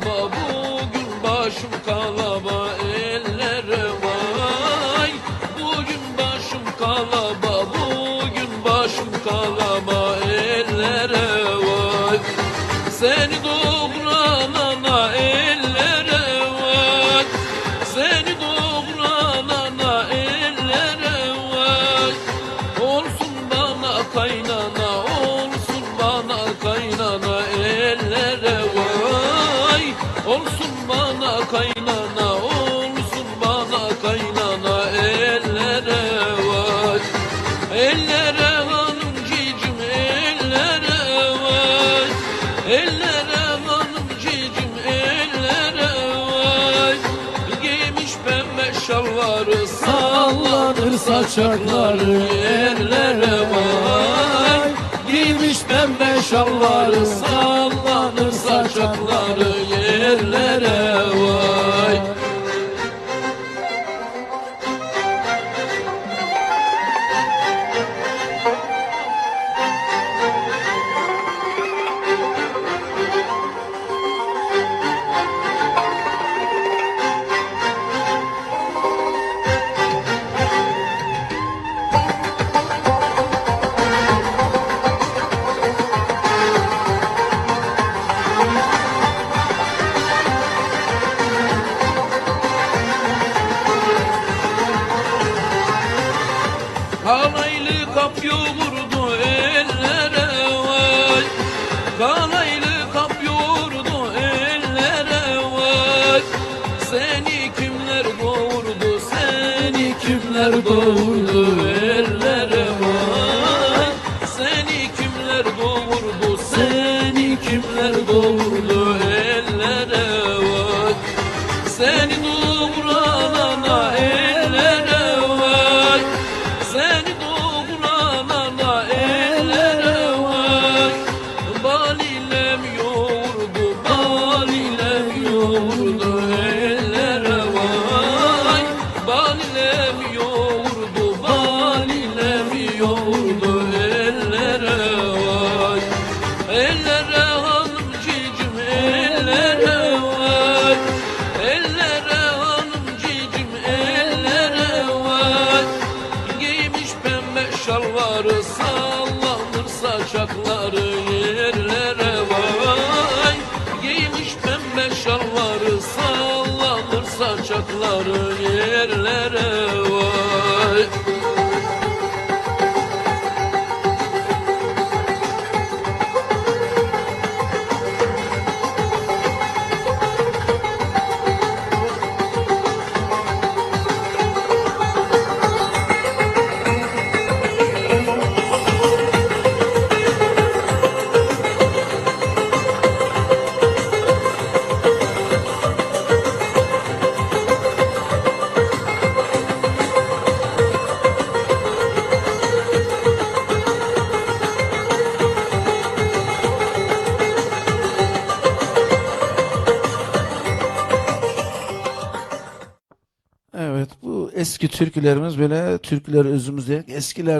kalaba bugün başım kalaba ellere vay. Bugün başım kalaba bugün başım kalaba ellere vay. Seni doğuranana ellere vay. Seni doğuranana ellere vay. Olsun bana kaynana olsun bana kaynana saçakları ellere vay. Giymiş pembe şalvarı sallanır saçakları Kanaylı kapyo vurdu ellere vay Kanaylı kapyo vurdu ellere vay Seni kimler doğurdu seni kimler doğurdu ellere vay Seni kimler doğurdu seni kimler doğurdu ellere vay Seni doğuranana Balilem yoğurdu, balilem yoğurdu ellere vay. Ellere hanım cicim ellere vay. Ellere hanım Giymiş pembe şalvarı sallanır saçakları yerlere vay. Giymiş pembe şalvarı sallanır saçakları yerlere eski türkülerimiz böyle türküler özümüzde eskilerden